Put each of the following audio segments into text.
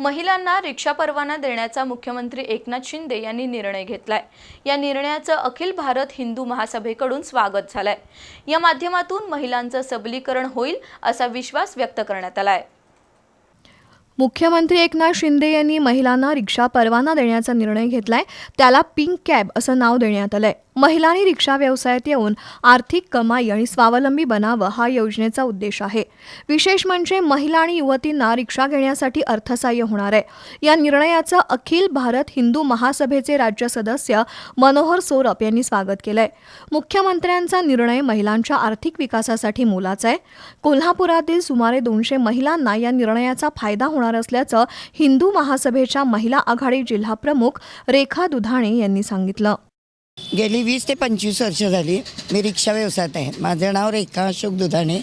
महिलांना रिक्षा परवाना देण्याचा मुख्यमंत्री एकनाथ शिंदे यांनी निर्णय घेतलाय. या निर्णयाचं अखिल भारत हिंदू महासभेकडून स्वागत झालंय. या माध्यमातून महिलांचं सबलीकरण होईल असा विश्वास व्यक्त करण्यात आलाय. मुख्यमंत्री एकनाथ शिंदे यांनी महिलांना रिक्षा परवाना देण्याचा निर्णय घेतलाय. त्याला पिंक कॅब असं नाव देण्यात आलंय. महिलांनी रिक्षा व्यवसायात येऊन आर्थिक कमाई आणि स्वावलंबी बनावं हा योजनेचा उद्देश आहे. विशेष म्हणजे महिला आणि युवतींना रिक्षा घेण्यासाठी अर्थसहाय्य होणार आहे. या निर्णयाचं अखिल भारत हिंदू महासभेचे राज्य सदस्य मनोहर सोरप यांनी स्वागत केलंय. मुख्यमंत्र्यांचा निर्णय महिलांच्या आर्थिक विकासासाठी मोलाचा आहे. कोल्हापुरातील सुमारे दोनशे महिलांना या निर्णयाचा फायदा होणार असल्याचं हिंदू महासभेच्या महिला आघाडी जिल्हा प्रमुख रेखा दुधाणे यांनी सांगितलं. गेली वीस ते पंचवीस वर्ष झाली मी रिक्षा व्यवसायात आहे. माझं नाव रेखा अशोक दुधाणे.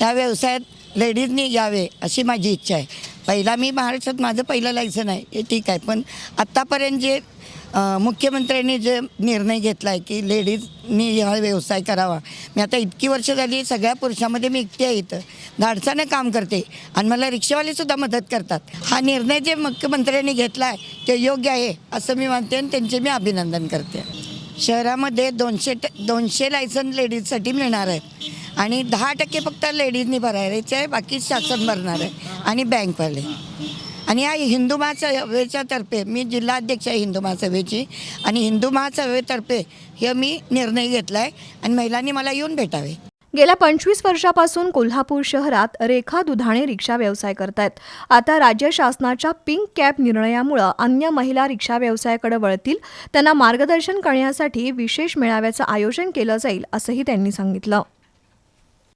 या व्यवसायात लेडीजनी यावे अशी माझी इच्छा आहे. पहिला मी महाराष्ट्रात माझं पहिलं लायसन आहे. हे ठीक आहे. पण आत्तापर्यंत जे मुख्यमंत्र्यांनी जे निर्णय घेतला आहे की लेडीजनी हा व्यवसाय करावा. मी आता इतकी वर्ष झाली सगळ्या पुरुषामध्ये मी एकटी आहे इथं. धाडसानं काम करते आणि मला रिक्षावालेसुद्धा मदत करतात. हा निर्णय जे मुख्यमंत्र्यांनी घेतला आहे ते योग्य आहे असं मी मानते आणि त्यांचे मी अभिनंदन करते. शहरामध्ये दोनशे ट दोनशे लायसन लेडीजसाठी मिळणार आहेत. आणि दहा टक्के फक्त लेडीजनी भरायचे आहे बाकी शासन भरणार आहे. आणि बँकवाले. आणि या हिंदू महासभेच्या तर्फे मी जिल्हाध्यक्ष आहे हिंदू महासभेची. आणि हिंदू महासभेतर्फे हे मी निर्णय घेतला आहे आणि महिलांनी मला येऊन भेटावे. गेल्या पंचवीस वर्षापासून कोल्हापूर शहरात रेखा दुधाणे रिक्षा व्यवसाय करतायत. आता राज्य शासनाच्या पिंक कॅब निर्णयामुळं अन्य महिला रिक्षा व्यवसायाकडे वळतील त्यांना मार्गदर्शन करण्यासाठी विशेष मेळाव्याचं आयोजन केलं जाईल असंही त्यांनी सांगितलं.